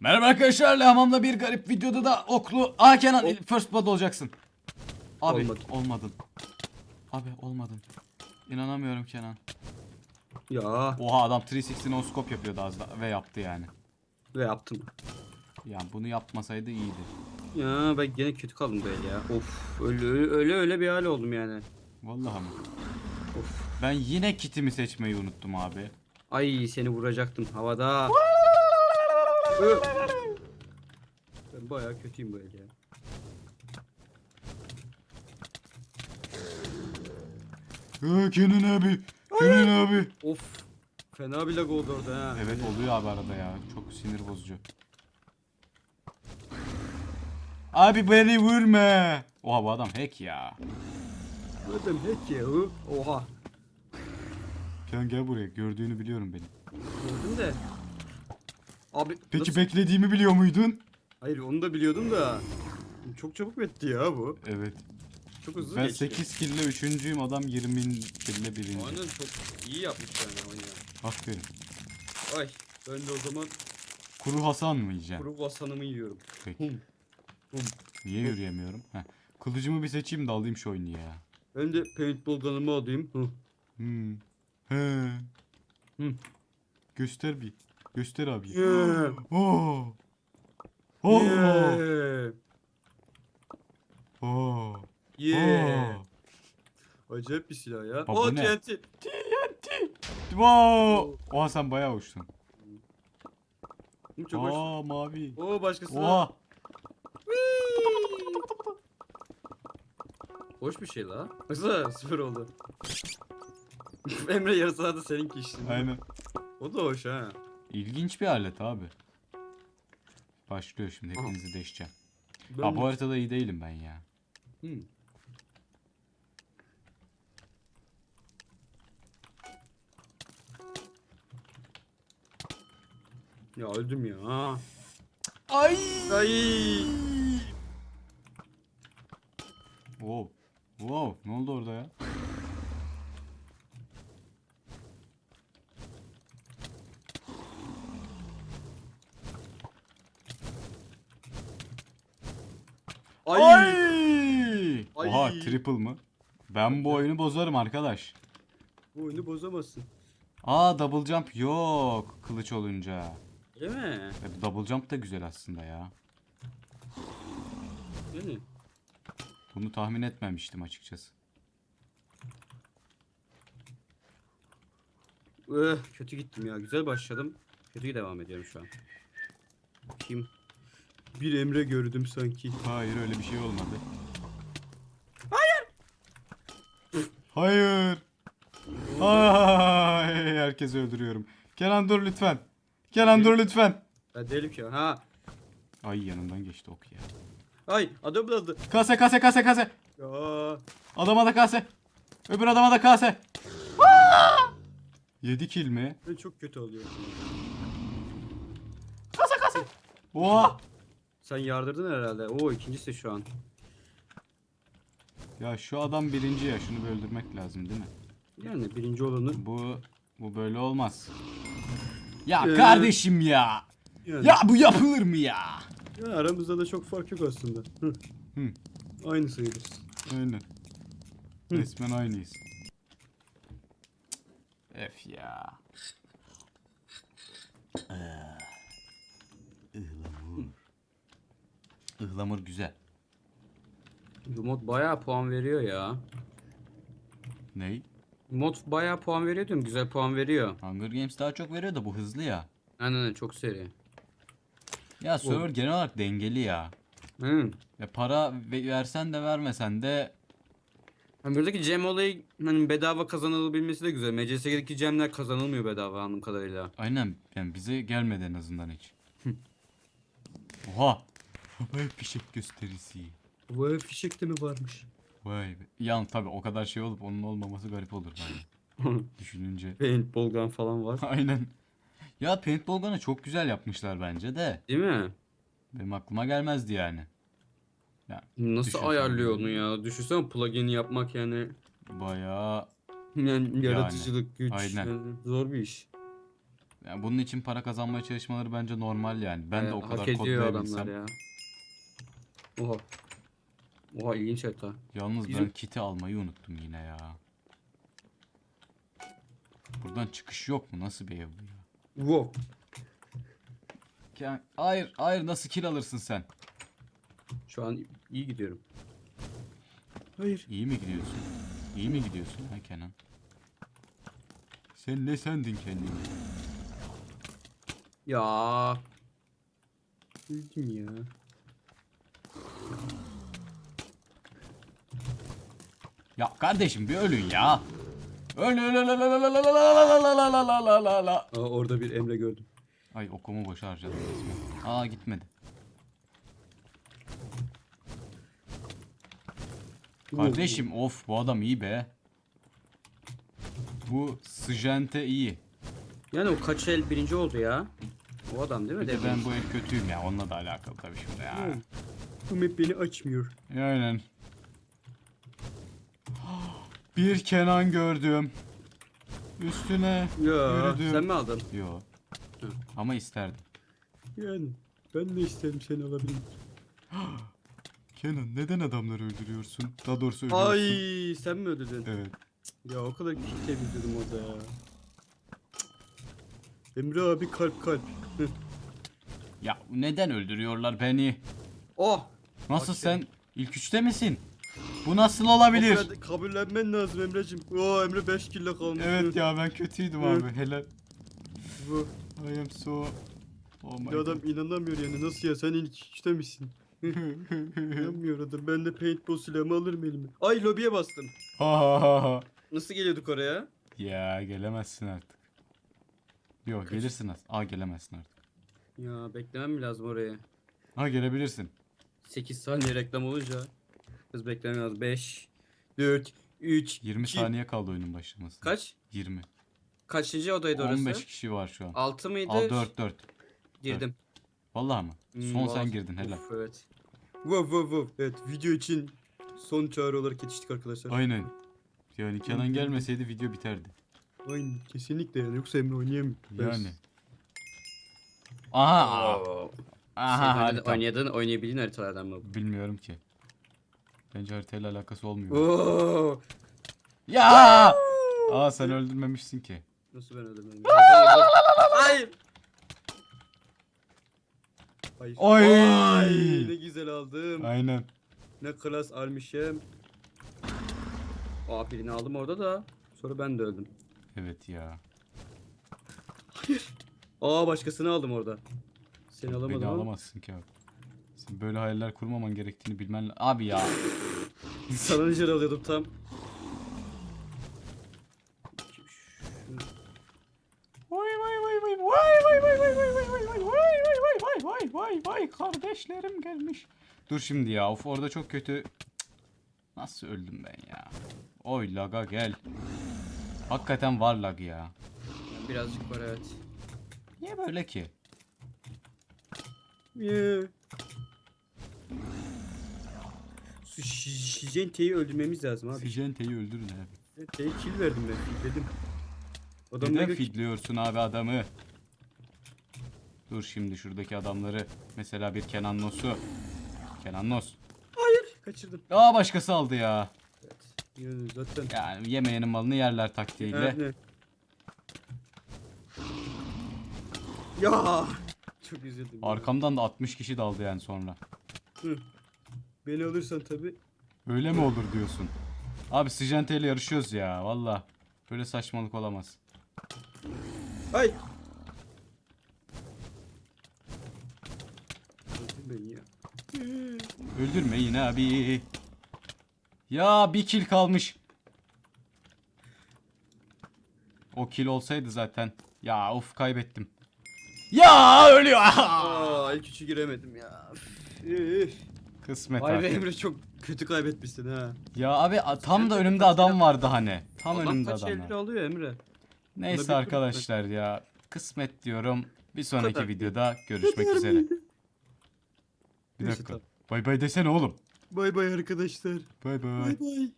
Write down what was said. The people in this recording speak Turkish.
Merhaba arkadaşlar, Hamam'da bir garip videoda da oklu... Aa Kenan, O- first blood olacaksın. Abi, Olmadı. olmadın. Abi olmadın. İnanamıyorum Kenan. Ya Oha adam 360 no scope yapıyordu az da ve yaptı yani. ve yaptım. Yani bunu yapmasaydı iyiydi. Ya ben gene kötü kaldım böyle ya. Of öyle öyle öyle, öyle bir hal oldum yani. Vallahi mı? Of. Ben yine kitimi seçmeyi unuttum abi. Ay seni vuracaktım havada. Ö. ben bayağı kötüyüm böyle ya. Ee, Kenan abi. Kenan abi. Of. Fena bir lag oldu orada ha. Evet oluyor abi arada ya. Çok sinir bozucu. Abi beni vurma. Oha bu adam hack ya. Adam hack ya. hı. Oha. Kenan gel buraya. Gördüğünü biliyorum benim. Gördüm de. Abi Peki nasıl- beklediğimi biliyor muydun? Hayır onu da biliyordum da. Çok çabuk bitti ya bu. Evet. Çok hızlı Ben geçti. 8 kille 3.'üyüm adam 20 kille 1. Aynen çok iyi yapmış yani oyunu. Aferin. Ay ben de o zaman Kuru Hasan mı yiyeceksin? kuru vasanımı yiyorum. Peki. Hum. Hum. Niye yürüyemiyorum? Heh. Kılıcımı bir seçeyim de alayım şu oyunu ya. Ben de paintball gun'ımı alayım. Hı. Hmm. He. Hı. Göster bir. Göster abi. Yeah. Oo. Oo. Yeah. Oo. Yeah. Oo. Acayip bir silah ya. Baba O ne? TNT. Wow. Oha sen bayağı uçtun. Hı, Çok hoş. Aa mavi. Oo başkası. Oha. Hoş bir şey la. Baksana sıfır oldu. Emre yarısı da seninki işte. Aynen. O da hoş ha. İlginç bir alet abi. Başlıyor şimdi hepinizi deşeceğim. Ben Ha bu haritada iyi değilim ben ya. Hı. Ya öldüm ya. Ay. Ay. Wow. Wow. Ne oldu orada ya? Ay. Ay! Oha triple mı? Ben bu oyunu bozarım arkadaş. Bu oyunu bozamazsın. Aa double jump yok kılıç olunca. Değil mi? E, double jump da güzel aslında ya. Yani. Bunu tahmin etmemiştim açıkçası. Öh, kötü gittim ya. Güzel başladım. Kötü devam ediyorum şu an. Kim? Bir Emre gördüm sanki. Hayır öyle bir şey olmadı. Hayır. Hayır. Ay, herkesi öldürüyorum. Kenan dur lütfen. Kenan dur lütfen. Ben değilim ki. Ha. Ay yanından geçti ok ya. Ay adam buladı. Kase kase kase kase. Ya. Adama da kase. Öbür adama da kase. Aa! 7 kill mi? Ben çok kötü oluyorum. Oha. Sen yardırdın herhalde. Oo ikincisi şu an. Ya şu adam birinci ya şunu bir öldürmek lazım değil mi? Yani birinci olanı. Bu bu böyle olmaz. Ya Ee, kardeşim ya. Yani, Ya bu yapılır mı ya? ya aramızda da çok fark yok aslında. Hı. Hı. Aynı sayılırız. Aynen. Hı. Resmen aynıyız. F ya. Ee, Ihlamur. Ihlamur güzel. Bu mod bayağı puan veriyor ya. Ney? Mod bayağı puan veriyor diyorum. Güzel puan veriyor. Hunger Games daha çok veriyor da bu hızlı ya. Aynen aynen çok seri. Ya server genel olarak dengeli ya. Hı. Ya para ve- versen de vermesen de Yani buradaki gem olayı hani bedava kazanılabilmesi de güzel. MCS'deki gemler kazanılmıyor bedava anladığım kadarıyla. aynen yani bize gelmedi en azından hiç. Oha. Vay fişek gösterisi. Vay fişekte mi varmış? Vay be. Yani tabi o kadar şey olup onun olmaması garip olur yani. Düşününce. Paintball gun falan var. Aynen. Ya paintball gun'ı çok güzel yapmışlar bence de. Değil mi? Benim aklıma gelmezdi yani. Ya Nasıl Düşünsene. ayarlıyor onu ya? Düşünsene plugin yapmak yani. bayağı Yani yaratıcılık, güç. aynen. yani zor bir iş. Yani bunun için para kazanmaya çalışmaları bence normal yani. Ben de Ee, o kadar kodlayabilsem. ya. Oha. Oha ilginç harita. Yalnız Bizim- ben kiti almayı unuttum yine ya. Buradan çıkış yok mu? Nasıl bir ev bu ya? Wow. Ya- Hayır, hayır nasıl kill alırsın sen? Şu an iyi gidiyorum. Hayır. İyi mi gidiyorsun? İyi mi gidiyorsun ha Kenan? Sen ne sandın kendini? Ya. Öldüm ya. Ya kardeşim bir ölün ya. Ölün. Orada bir Emre gördüm. Ay okumu boşa harcadım. Aa gitmedi. Kardeşim of bu adam iyi be. Bu Sijente iyi. Yani o kaç el birinci oldu ya. O adam değil mi? Bir de ben bu el kötüyüm ya onunla da alakalı tabii şimdi ya. Bu map beni açmıyor. Aynen. Bir Kenan gördüm. Üstüne Ya yürüdüm. sen mi aldın? Yo. Hı. Ama isterdim. Yani ben de isterim seni alabilirim. Kenan neden adamları öldürüyorsun? Daha doğrusu ölüyorsun. Ay sen mi ödedin? Evet. Ya o kadar kişi temizledim orada ya. Emre abi kalp kalp. Hı. Ya neden öldürüyorlar beni? oh! Nasıl Bak sen ilk üçte misin? Bu nasıl olabilir? Kadar kabullenmen lazım Emre'cim. Oo Emre 5 kilo kalmış. Evet ya ben kötüydüm Hı. abi. Helal. Bu. I am so... Oh my Bir adam inanamıyor yani nasıl ya sen ilk işte misin? İnanmıyor adam. Ben de paintball silahımı alırım elime. Ay lobiye bastım. Ha ha ha ha. Nasıl geliyorduk oraya? Ya gelemezsin artık. Yok gelirsin az. Aa gelemezsin artık. Ya beklemem mi lazım oraya? Ha gelebilirsin. 8 saniye reklam olunca hız beklemem lazım. 5 4 3 20 2 saniye kaldı oyunun başlamasına. Kaç? 20. Kaçıncı odaydı orası? 15 kişi var şu an. 6 mıydı? Al 4 4. Girdim. Vallahi mı? Hmm, Son sen vallahi- girdin helal. Uf, evet. Wow wow wow. Evet video için son çağrı olarak yetiştik arkadaşlar. Aynen. Yani Kenan gelmeseydi video biterdi. Aynen kesinlikle yani yoksa Emre oynayamıyor. Yani. Aha. Oo. Aha Senin harita. oynadığın oynayabildiğin haritalardan mı? bu? Bilmiyorum ki. Bence haritayla alakası olmuyor. Oo. Ya! Aa sen öldürmemişsin ki. Nasıl ben öldürmedim? Hayır. Hayır. Oy! Ne güzel aldım. Aynen. Ne klas almışım. Aa birini aldım orada da. Sonra ben de öldüm. Evet ya. Aa başkasını aldım orada. Seni alamadım Beni ama. alamazsın ki abi. Böyle hayaller kurmaman gerektiğini bilmen Abi ya. Sana nişan alıyordum tam. Vay vay vay vay vay vay vay vay vay vay vay vay vay vay vay vay vay vay vay kardeşlerim gelmiş. Dur şimdi ya of orada çok kötü. Nasıl öldüm ben ya? Oy laga gel. Hakikaten var lag ya. Birazcık var evet. Niye böyle ki? Yeah. Şijente'yi öldürmemiz lazım abi. Sijente'yi öldürün abi. Şijente'ye kill verdim ben. Dedim. Adam Neden kill- fidliyorsun abi adamı? Dur şimdi şuradaki adamları. Mesela bir Kenan Nos'u. Kenan Nos. Kaçırdım. Aa başkası aldı ya. Evet. Yani zaten. Yani yemeyenin malını yerler taktiğiyle. Ya. Çok üzüldüm. Arkamdan da 60 kişi daldı yani sonra. Hı. Beni alırsan tabi. Öyle mi olur diyorsun? Abi Sijente ile yarışıyoruz ya valla. Böyle saçmalık olamaz. Ay. Öldür beni ya. Öldürme yine abi. Ya bir kill kalmış. O kill olsaydı zaten. Ya of kaybettim. Ya ölüyor. Aa ilk üçü giremedim ya. Üf. Kısmet Vay be artık. Emre çok kötü kaybetmişsin ha. Ya abi a- tam da önümde adam vardı hani. Tam Adam önümde kaç adam elli var. alıyor Emre? Neyse arkadaşlar ya. Kısmet diyorum. Bir sonraki kadar. videoda görüşmek üzere. Bir Neyse, dakika. tamam. Bay bay desene oğlum. Bay bay arkadaşlar. Bay bay. Bay bay.